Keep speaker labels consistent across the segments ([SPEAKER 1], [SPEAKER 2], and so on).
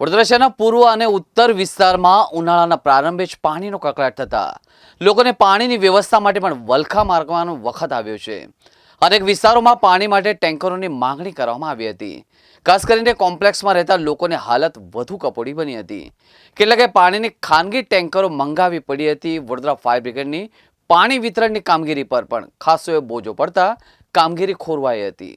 [SPEAKER 1] વડોદરા શહેરના પૂર્વ અને ઉત્તર વિસ્તારમાં ઉનાળાના પ્રારંભે જ પાણીનો કકળાટ થતા લોકોને પાણીની વ્યવસ્થા માટે પણ વલખા મારવાનો વખત આવ્યો છે. અનેક વિસ્તારોમાં પાણી માટે ટેન્કરોની માંગણી કરવામાં આવી હતી. ખાસ કરીને કોમ્પ્લેક્સમાં રહેતા લોકોની હાલત વધુ કપોડી બની હતી. કેટલાકે પાણીની ખાનગી ટેન્કરો મંગાવી પડી હતી. વડોદરા ફાયર બ્રિગેડની પાણી વિતરણની કામગીરી પર પણ ખાસો એ બોજો પડતા કામગીરી ખોરવાઈ હતી.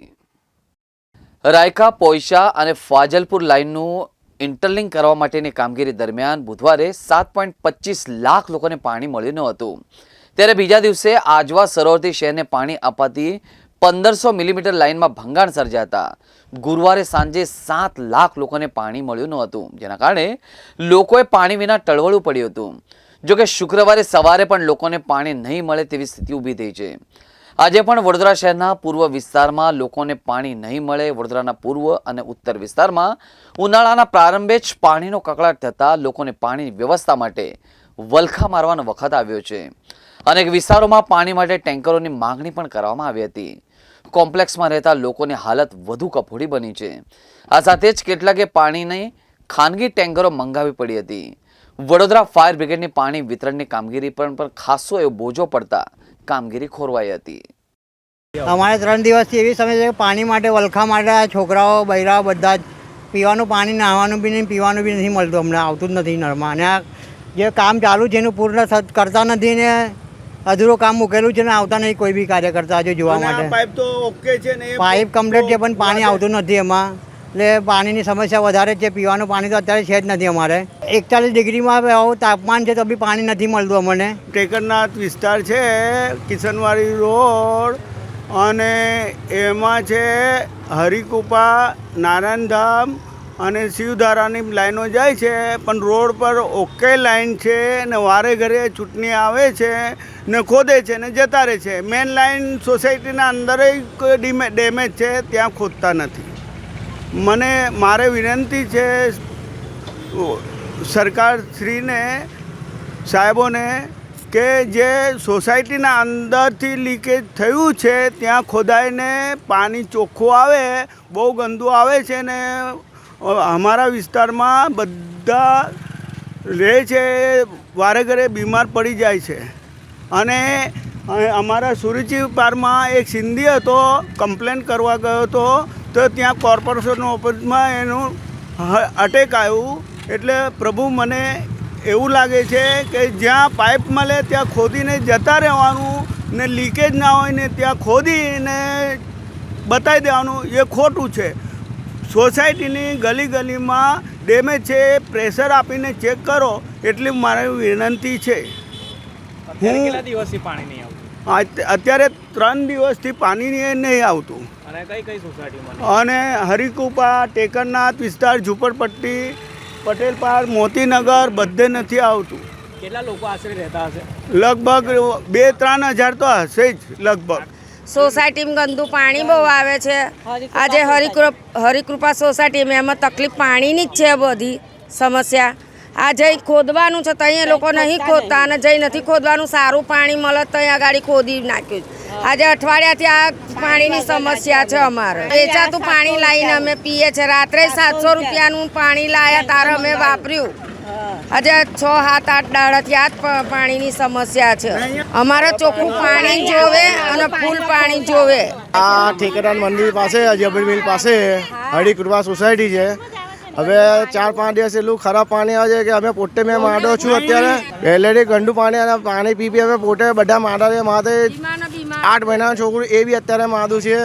[SPEAKER 1] રાયકા, પોઈશા અને ફાજલપુર લાઇનનું ઇન્ટરલિંક કરવા માટેની કામગીરી દરમિયાન બુધવારે સાત પોઈન્ટ પચીસ લાખ લોકોને પાણી મળ્યું ન હતું. ત્યારે બીજા દિવસે આજવા સરોવરથી શહેરને પાણી અપાતી પંદરસો મિલીમીટર લાઇનમાં ભંગાણ સર્જાતા ગુરુવારે સાંજે સાત લાખ લોકોને પાણી મળ્યું ન હતું, જેના કારણે લોકોએ પાણી વિના ટળવળવું પડ્યું હતું. જોકે શુક્રવારે સવારે પણ લોકોને પાણી નહીં મળે તેવી સ્થિતિ ઊભી થઈ છે. આજે પણ વડોદરા શહેરના પૂર્વ વિસ્તારમાં લોકોને પાણી નહીં મળે. વડોદરાના પૂર્વ અને ઉત્તર વિસ્તારમાં ઉનાળાના પ્રારંભે જ પાણીનો કકળાટ થતાં લોકોને પાણીની વ્યવસ્થા માટે વલખા મારવાનો વખત આવ્યો છે. અનેક વિસ્તારોમાં પાણી માટે ટેન્કરોની માંગણી પણ કરવામાં આવી હતી. કોમ્પ્લેક્સમાં રહેતા લોકોની હાલત વધુ કફોડી બની છે. આ સાથે જ કેટલાકે પાણીની ખાનગી ટેન્કરો મંગાવી પડી હતી. વડોદરા ફાયર બ્રિગેડની પાણી વિતરણની કામગીરી પર પણ ખાસો એવો બોજો પડતા કામગીરી ખોરવાઈ હતી.
[SPEAKER 2] અમારે ત્રણ દિવસથી એવી સમય છે કે પાણી માટે વલખા માટે છોકરાઓ બૈરાઓ બધા જ પીવાનું પાણી નાહવાનું બી નહીં પીવાનું બી નથી મળતું. અમને આવતું જ નથી નળમાં. અને આ જે કામ ચાલુ છે એનું પૂર્ણ કરતા નથી ને અધૂરું કામ મૂકેલું છે ને આવતા નહીં કોઈ બી કાર્ય કરતા હજુ જોવા માટે.
[SPEAKER 3] પાઇપ તો ઓકે છે ને
[SPEAKER 2] પાઇપ કમ્પ્લીટ છે પણ પાણી આવતું નથી એમાં. એટલે પાણીની સમસ્યા વધારે છે, પીવાનું પાણી તો અત્યારે છે જ નથી અમારે. એકતાલીસ ડિગ્રીમાં આવું, તાપમાન છે તો બી પાણી નથી મળતું અમને.
[SPEAKER 3] ટેકરનાથ વિસ્તાર છે, કિશનવાડી રોડ અને એમાં છે હરિકૃપા, નારાયણધામ અને શિવધારાની લાઈનો જાય છે, પણ રોડ પર ઓકે લાઈન છે ને વારે ઘરે ચૂંટણી આવે છે ને ખોદે છે ને જતા રહે છે. મેન લાઈન સોસાયટીના અંદર ડેમેજ છે, ત્યાં ખોદતા નથી. મને, મારે વિનંતી છે, સરકારશ્રીને, સાહેબોને, કે જે સોસાયટીના અંદરથી લીકેજ થયું છે, ત્યાં ખોદાઈને પાણી ચોખ્ખું આવે, બહુ ગંદુ આવે છે ને અમારા વિસ્તારમાં બધા રહે છે, વારે ઘરે બીમાર પડી જાય છે. અને અમારા સુરુચિ પારમાં એક સિંધી હતો, કમ્પ્લેન કરવા ગયો હતો તો ત્યાં કોર્પોરેશન ઓફિસમાં એનું અટેક આવ્યું. એટલે પ્રભુ મને એવું લાગે છે કે જ્યાં પાઇપ મળે ત્યાં ખોદીને જતા રહેવાનું ને લીકેજ ના હોય ને ત્યાં ખોદીને બતાવી દેવાનું એ ખોટું છે. સોસાયટીની ગલી ગલીમાં ડેમેજ છે પ્રેશર આપીને ચેક કરો એટલી મારી વિનંતી છે.
[SPEAKER 4] દિવસથી પાણી નહીં આવતું?
[SPEAKER 3] અત્યારે ત્રણ દિવસથી પાણી નહીં આવતું.
[SPEAKER 4] અને કઈ કઈ સોસાયટીમાં
[SPEAKER 3] અને હરિકુપા ટેકરનાથ વિસ્તાર ઝુંપડપટ્ટી પટેલ પાર્ક મોતીનગર બધે નથી આવતું.
[SPEAKER 4] કેટલા લોકો આશરે રહેતા હશે?
[SPEAKER 3] લગભગ બે ત્રણ હજાર તો હશે જ લગભગ.
[SPEAKER 5] સોસાયટીમાં ગંદુ પાણી બહુ આવે છે. આજે હરિકૃપ હરિકૃપા સોસાયટીમાં એમાં તકલીફ પાણીની જ છે બધી સમસ્યા. આ જઈ ખોદવાનું છે ત્યાં એ લોકો નહીં ખોદતા અને જઈ નથી ખોદવાનું. સારું પાણી મળે ત્યાં આગળ ખોદી નાખ્યું આજે અઠવાડિયાથી આ પાણીની સમસ્યા છે અમારે. વેચાતું પાણી લાવીને અમે પીએ છે. રાત્રે સાતસો રૂપિયાનું પાણી લાયા તારે અમે વાપર્યું. આજે છ સાત આઠ દાડાથી આ જ પાણીની સમસ્યા છે. અમારે ચોખ્ખું પાણી જોવે અને ફૂલ પાણી જોવે.
[SPEAKER 6] આ ઠેકેદાર મંદિર પાસે અજયભાઈ મિલ પાસે હરિકૃપા સોસાયટી છે. હવે ચાર પાંચ દિવસ એટલું ખરાબ પાણી આવે છે કે અમે પોતે મેં માંડો છું અત્યારે. પહેલેથી ગંડું પાણી અને પાણી પી પી અમે પોતે બધા માંડા છે. માથે આઠ મહિનાનું છોકરું એ બી અત્યારે માદું છે.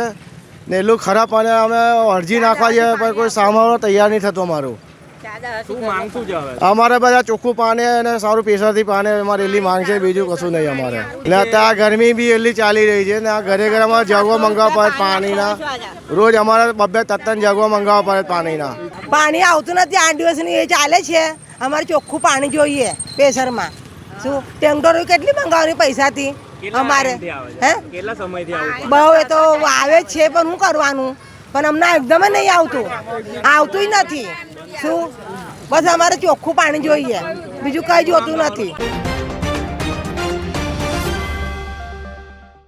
[SPEAKER 6] ને એટલું ખરાબ પાણી અમે અરજી નાખવા જઈએ પણ કોઈ સાંભળવા તૈયાર નહીં થતું
[SPEAKER 4] હવે?
[SPEAKER 6] અમારે બધા ચોખ્ખું પાણી અને સારું પ્રેશરથી પાણી અમારે એટલી માંગ છે બીજું કશું નહીં અમારે. ને અત્યારે ગરમી બી એટલી ચાલી રહી છે ને આ ઘરે ઘરે અમારે જગવા મંગાવવા પડે પાણીના. રોજ અમારે બબ્બે તત્તન જગવા મંગાવવા પડે પાણીના.
[SPEAKER 7] પાણી આવતું નથી આઠ દિવસની એ ચાલે છે. અમારે ચોખ્ખું પાણી જોઈએ પ્રેશરમાં. શું? ટેન્કરો કેટલી મંગાવવાની પૈસાથી? અમારે. હે? બહુ એ તો આવે જ છે પણ શું કરવાનું? પણ અમને એકદમ નહીં આવતું. આવતું નથી. શું? બસ અમારે ચોખ્ખું પાણી જોઈએ. બીજું કંઈ જોતું નથી.